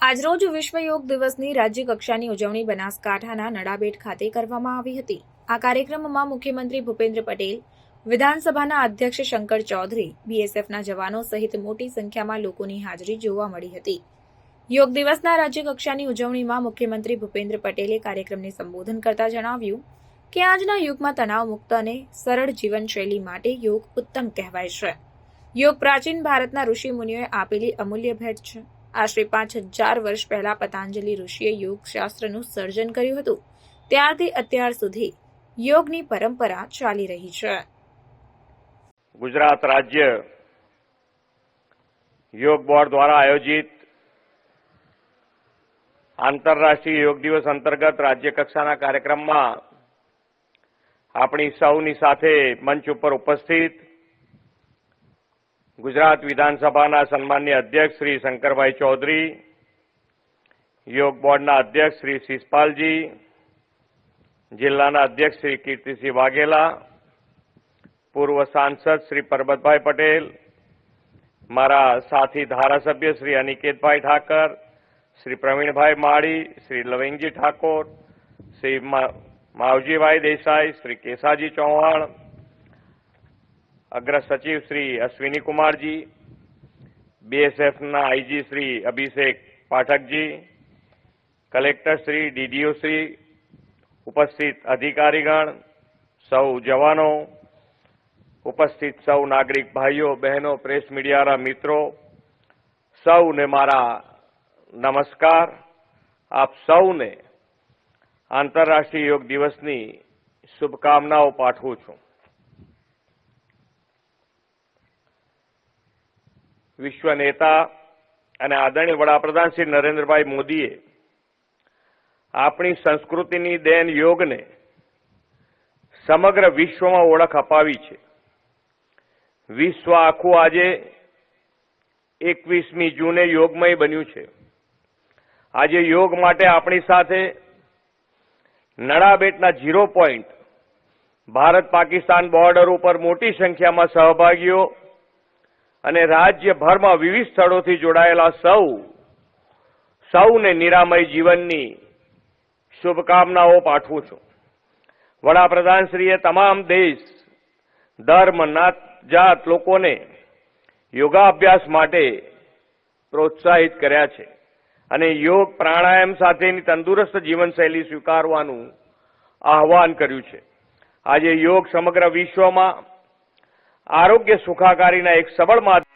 આજરોજ વિશ્વ યોગ દિવસની રાજ્ય કક્ષાની ઉજવણી બનાસકાંઠાના નડાબેટ ખાતે કરવામાં આવી હતી. આ કાર્યક્રમમાં મુખ્યમંત્રી ભૂપેન્દ્ર પટેલ, વિધાનસભાના અધ્યક્ષ શંકર ચૌધરી, બીએસએફના જવાનો સહિત મોટી સંખ્યામાં લોકોની હાજરી જોવા મળી હતી. યોગ દિવસના રાજ્ય કક્ષાની ઉજવણીમાં મુખ્યમંત્રી ભૂપેન્દ્ર પટેલે કાર્યક્રમને સંબોધન કરતા જણાવ્યું કે આજના યુગમાં તણાવ મુક્ત અને સરળ જીવનશૈલી માટે યોગ ઉત્તમ કહેવાય છે. યોગ પ્રાચીન ભારતના ઋષિ મુનિઓએ આપેલી અમૂલ્ય ભેટ છે. આશરે પાંચ હજાર વર્ષ પહેલા પતંજલિ ઋષિએ યોગશાસ્ત્રનું સર્જન કર્યું હતું. ત્યારથી અત્યાર સુધી યોગની પરંપરા ચાલી રહી છે. ગુજરાત રાજ્ય યોગ બોર્ડ દ્વારા આયોજિત આંતરરાષ્ટ્રીય યોગ દિવસ અંતર્ગત રાજ્ય કક્ષાના કાર્યક્રમમાં આપણી સૌની સાથે મંચ ઉપર ઉપસ્થિત ગુજરાત વિધાનસભાના સન્માન્ય અધ્યક્ષ શ્રી શંકરભાઈ ચૌધરી, યોગ બોર્ડના અધ્યક્ષ શ્રી શિષપાલજી, જિલ્લાના અધ્યક્ષ શ્રી કીર્તિસિંહ વાઘેલા, પૂર્વ સાંસદ શ્રી પરબતભાઈ પટેલ, મારા સાથી ધારાસભ્ય શ્રી અનિકેતભાઈ ઠાકર, શ્રી પ્રવીણભાઈ માળી, શ્રી લવિંગજી ઠાકોર, શ્રી માવજીભાઈ દેસાઈ, શ્રી કેસાજી ચૌહાણ અગ્ર સચિવ શ્રી અશ્વિની કુમારજી બીએસએફના IG Shri Abhishek Pathakji, collector Shri DDO Shri, ઉપસ્થિત અધિકારીગણ, સૌ જવાનો, ઉપસ્થિત સૌ નાગરિક ભાઈઓ, બહેનો, પ્રેસ મીડિયાના મિત્રો, સૌને મારા નમસ્કાર. આપ સૌને આંતરરાષ્ટ્રીય યોગ દિવસની શુભકામનાઓ પાઠવું છું. વિશ્વ નેતા અને આદરણીય વડાપ્રધાન શ્રી નરેન્દ્રભાઈ મોદીએ આપણી સંસ્કૃતિની દેન યોગને સમગ્ર વિશ્વમાં ઓળખ અપાવી છે. વિશ્વ આખું આજે એકવીસમી જૂને યોગમય બન્યું છે. આજે યોગ માટે આપણી સાથે નડાબેટના zero point Bharat Pakistan border ઉપર મોટી સંખ્યામાં સહભાગીઓ અને રાજ્યભરમાં વિવિધ સ્થળોથી જોડાયેલા સૌ, સૌને નિરામય જીવનની શુભકામનાઓ પાઠવું છું. વડાપ્રધાનશ્રીએ તમામ દેશ, ધર્મ, નાત, જાત લોકોને યોગાભ્યાસ માટે પ્રોત્સાહિત કર્યા છે અને યોગ પ્રાણાયામ સાથેની તંદુરસ્ત જીવનશૈલી સ્વીકારવાનું આહવાન કર્યું છે. આજે યોગ સમગ્ર વિશ્વમાં આરોગ્ય સુખાકારીના એક સબળ માધ્યમ